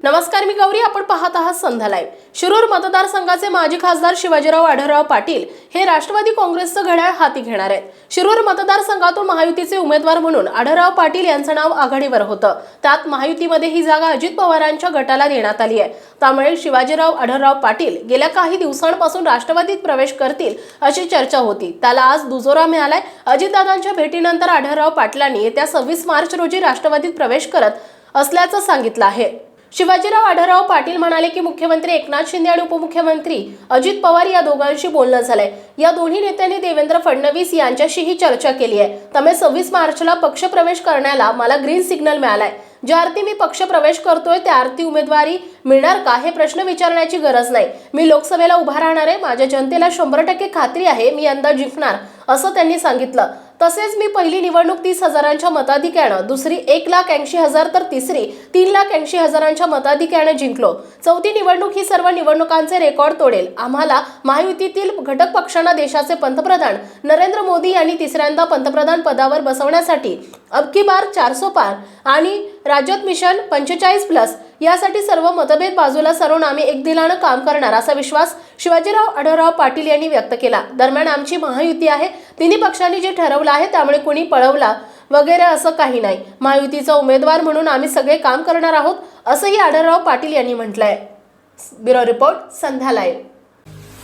नमस्कार मी गौरी. आपण पाहत आहात संध्या लाईव्ह. शिरूर मतदारसंघाचे माजी खासदार शिवाजीराव आढळराव पाटील हे राष्ट्रवादी काँग्रेसचं घड्याळ हाती घेणार आहेत. शिरूर मतदारसंघातून महायुतीचे उमेदवार म्हणून आढळराव पाटील यांचं नाव आघाडीवर होतं. त्यात महायुतीमध्ये ही जागा अजित पवारांच्या गटाला देण्यात आली आहे. त्यामुळे शिवाजीराव आढळराव पाटील गेल्या काही दिवसांपासून राष्ट्रवादीत प्रवेश करतील अशी चर्चा होती. त्याला आज दुजोरा मिळालाय. अजितदादांच्या भेटीनंतर आढळराव पाटलांनी येत्या सव्वीस मार्च रोजी राष्ट्रवादीत प्रवेश करत असल्याचं सांगितलं आहे. शिवाजीराव आढळराव पाटील म्हणाले की मुख्यमंत्री एकनाथ शिंदे आणि उपमुख्यमंत्री अजित पवार या दोघांशी बोलणं झालंय. या दोन्ही नेत्यांनी देवेंद्र फडणवीस यांच्याशीही चर्चा केली आहे. त्यामुळे सव्वीस मार्चला पक्षप्रवेश करण्याला मला ग्रीन सिग्नल मिळालाय. ज्या अर्थी मी पक्षप्रवेश करतोय त्या अर्थी उमेदवारी मिळणार का हे प्रश्न विचारण्याची गरज नाही. मी लोकसभेला उभा राहणार आहे माझ्या जनतेला शंभर टक्के खात्री आहे मी यंदा जिंकणार असं त्यांनी सांगितलं. तसेच मी पहिली निवडणूक तीस हजारांच्या मताधिक्यानं दुसरी एक लाख ऐंशी हजार तर तिसरी तीन लाख ऐंशी हजारांच्या मताधिक्यानं जिंकलो. चौथी निवडणूक ही सर्व निवडणुकांचे रेकॉर्ड तोडेल. आम्हाला महायुतीतील घटक पक्षांना देशाचे पंतप्रधान नरेंद्र मोदी यांनी तिसऱ्यांदा पंतप्रधान पदावर बसवण्यासाठी अबकी बार चारसो पार. आणि राज्यात मिशन पंचेचाळीस प्लस यासाठी सर्व मतभेद बाजूला सरून आम्ही एक दिलानं काम करणार असा विश्वास शिवाजीराव आढळराव पाटील यांनी व्यक्त केला. दरम्यान आमची महायुती आहे. तिन्ही पक्षांनी जे ठरवलं आहे त्यामुळे कुणी पळवला वगैरे असं काही नाही. महायुतीचा उमेदवार म्हणून आम्ही सगळे काम करणार आहोत असंही आढळराव पाटील यांनी म्हटलंय. Bureau report Sandhya live